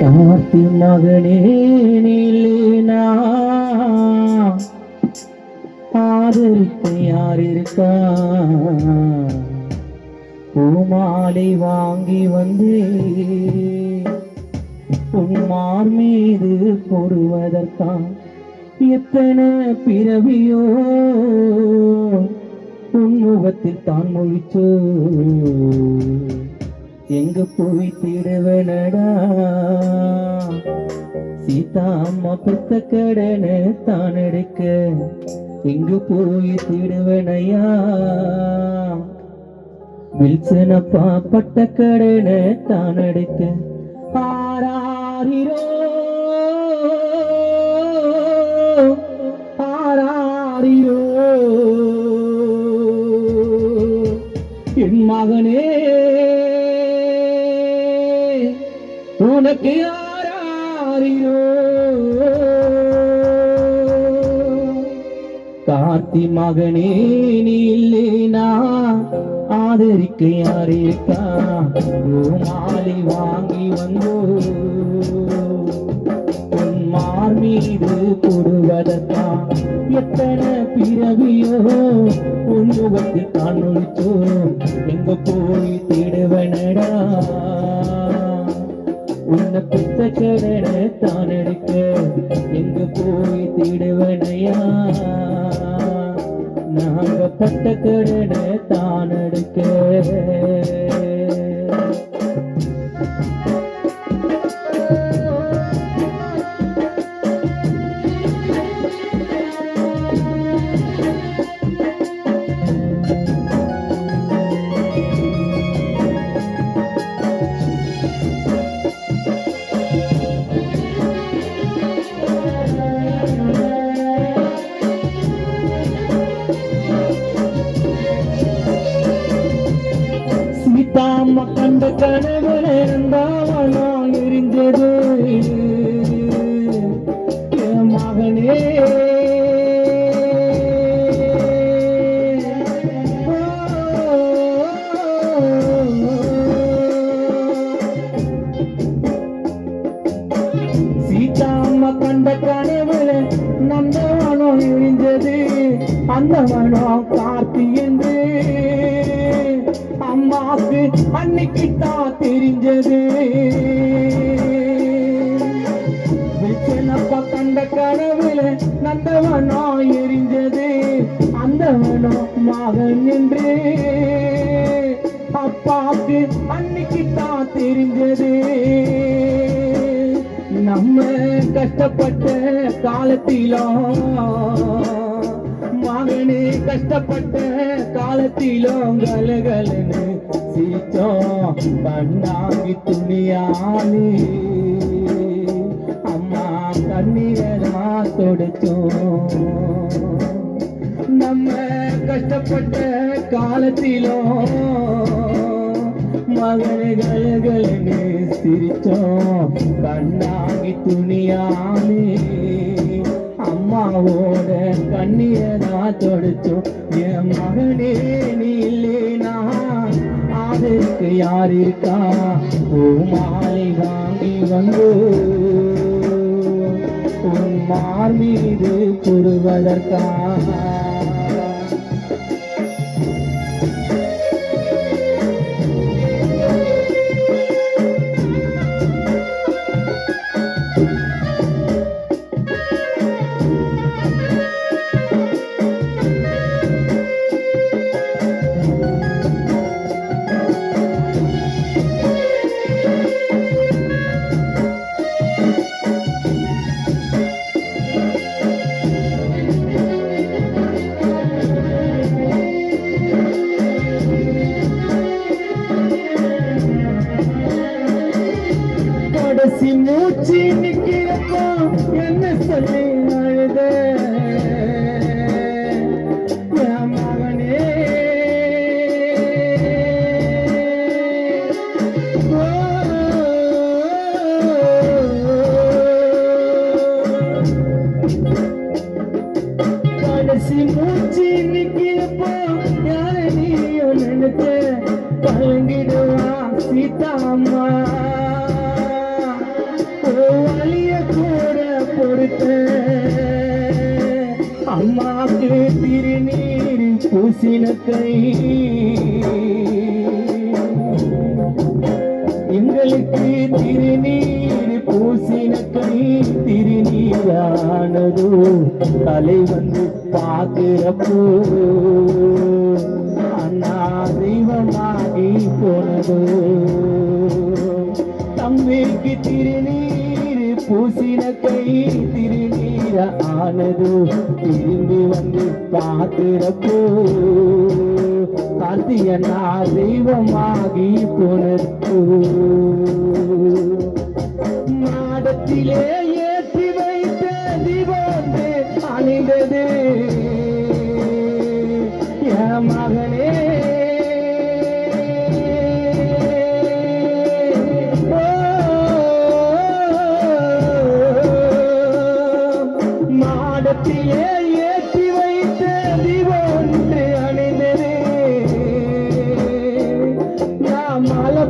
காத்து மகனே நீலேனா ஆதரிக்க யார் இருக்கா பூமாலை வாங்கி வந்து உன்மார் மீது பொறுவதற்கான் எத்தனை பிறவியோ? உன்முகத்தில் தான் முழிச்சோ. எங்க போய் தேடுவனடா சீதா அம்மா பெத்த கடனை தான் எடுக்க எங்க போய் தேடுவனையா வில்சனப்பா பட்ட கடனை தான் எடுக்க. ஆராரிரோ ஆராரிரோ என் மகனே உனக்கு யாரோ கார்த்தி மகனே நீ இல்லைனா ஆதரிக்க யார் இருக்கா மாலை வாங்கி வந்தோ? உன் மார் மீது உன் நான் ஒழித்தோம் எங்க போய் தேடுவனடா? உன்னை பித்த கடனை தான் எடுக்க எங்க போய் தேடுவனையா? நாங்க பட்ட கடனை தான் எடுக்க கண்ட அன்னைக்குத்தான் தெரிஞ்சது. விச்சனப்பா கண்ட கனவுல நந்தவனா எரிஞ்சது. அந்தவனோ மகன் என்று. அப்பாக்கு அன்னைக்குத்தான் தெரிஞ்சது. நம்ம கஷ்டப்பட்ட காலத்திலாம் மகனே கஷ்டப்பட்ட காலத்திலும் கலகலன்னு சிரிச்சோம் பண்ணாங்கி துணியானி அம்மா கண்ணீரா தொடுச்சோம் நம்ம கஷ்டப்பட்ட காலத்திலும் மகன்களுன்னு சிரிச்சோம் கண்ணாகி துணியானே. அம்மாவோட கண்ணியதா தொடுச்சோம் என் மகனே நீ இல்லைனா அதுக்கு யார் இருக்கா? ஓ மாலை வாங்கி வந்து உன் மார் மீது கூறுவதற்காக கடைசி மூச்சு நிக்கிறப்போ என்ன சொல்லி அழுத? மகனே கடைசி மூச்சு நிக்கிறப்போ நினைச்ச பழங்கிடுவா சீதா பூசின கை. எங்களுக்கு திருநீர் பூசின கை திருநீரானது தலை வந்து பார்க்கிறப்போ அண்ணா தெய்வமாகி போனது. தம்பிக்கு திருநீர் பூசின கை திருநீர ஆனது திரும்பி வந்து பார்க்கிறப்போ கார்த்தியனா தெய்வமாகி போனது மாடத்திலே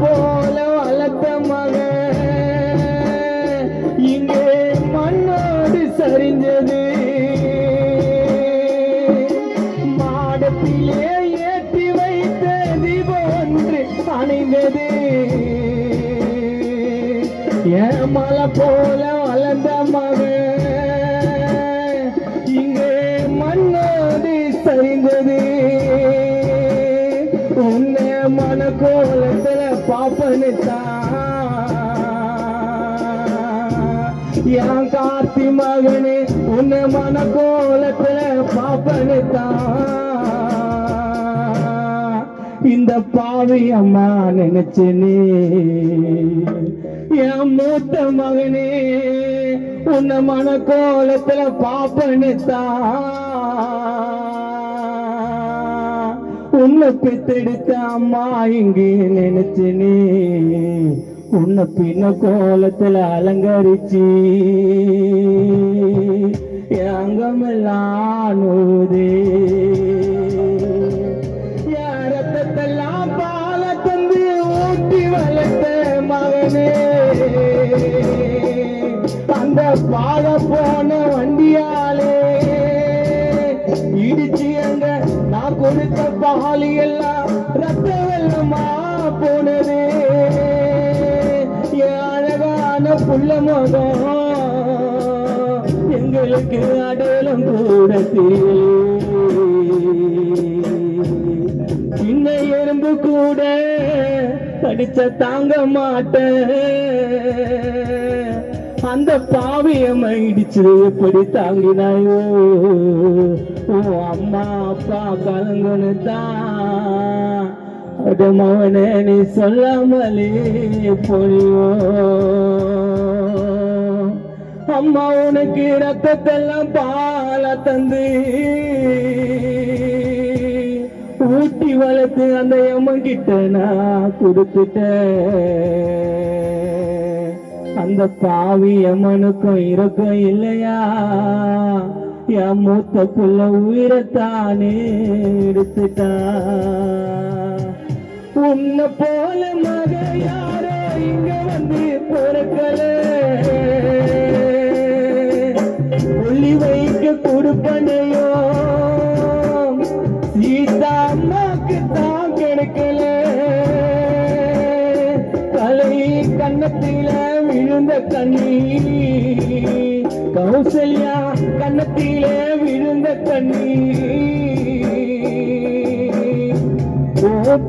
போல வளர்த்த மகன். இங்கே மண்ணோடு சரிஞ்சது மாடத்திலே ஏற்றி வைத்த தீபம் ஒன்று அணைந்தது. என் போல வளர்ந்த மகன். இங்கே மண்ணோடு சரிந்தது. மகனே உன்னை மனக்கோலத்துல பாப்பனு இந்த பாவி அம்மா நினைச்சனே என் மூத்த மகனே உன்னை மனக்கோலத்துல பாப்பனு உன்னை பெத்தெடுத்த அம்மா இங்கே நினைச்சனே உன்னை பின்ன கோலத்துல அலங்கரிச்சு என் அங்கமெல்லாம் நூதே ரத்தத்தெல்லாம் பால தந்து ஊட்டி வளர்த்த மகனே. அந்த பால போன வண்டியாலே இடிச்சு அங்க நான் கொடுத்த பாலி எல்லாம் ரத்த வெள்ளமா போனதே. புள்ள மகம் எங்களுக்கு அடையாளம் கூட சின்ன எறும்பு கூட கடிச்ச தாங்க மாட்டேன். அந்த பாவியம் இடிச்சு எப்படி தாங்கினாயோ? ஓ அம்மா அப்பா கலங்குன்னு தான் அது மவனே நீ சொல்லாமலே போலியோ அம்மா உனக்கு ரத்தத்தெல்லாம் பால தந்து. ஊட்டி வளர்த்து அந்த அம்மன் கிட்ட நான் கொடுத்துட்டேன். அந்த பாவி அம்மனுக்கும் இருக்கும் இல்லையா? என் மூத்த புள்ள உயிரத்தானே எடுத்துட்டா. உன்னை போல மக யாரோ இங்க வந்து பொறுக்கல. ஒளி வைக்க கொடுப்பனையோ? சீதா அம்மாக்கு தான் கிடைக்கல. கலை கன்னத்தில விழுந்த கண்ணி கௌசல்யா கன்னத்தில விழுந்த கண்ணி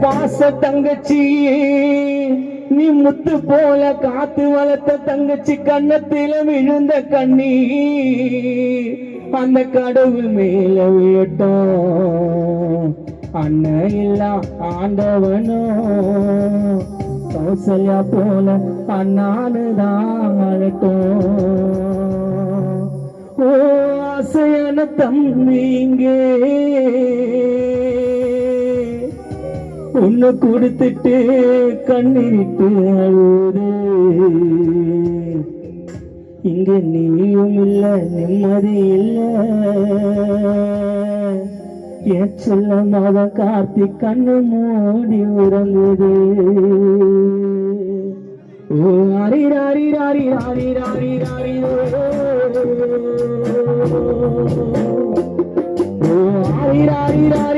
பாச தங்கச்சி. நீ முத்து போல காத்து வளர்த்த தங்கச்சி கண்ணத்தில விழுந்த கண்ணி. அந்த கடவுள் மேல விழட்டும் அண்ணன் இல்லா ஆண்டவனோ கௌசல்யா போல அண்ணானுதான் தான் ஓ ஆசையான தம்பிங்கே உன்னை கொடுத்துட்டு கண்ணீரிட்டு அழுதே. இங்க நீயும் இல்ல நிம்மதி இல்ல. என் செல்ல மாத கார்த்தி கண்ணு மூடி உறங்குது. ஓ ஹரி ஹரி ஹரி ஹரி ஹரி ஹரி ஓ. ஹரி ஹரி ஹரி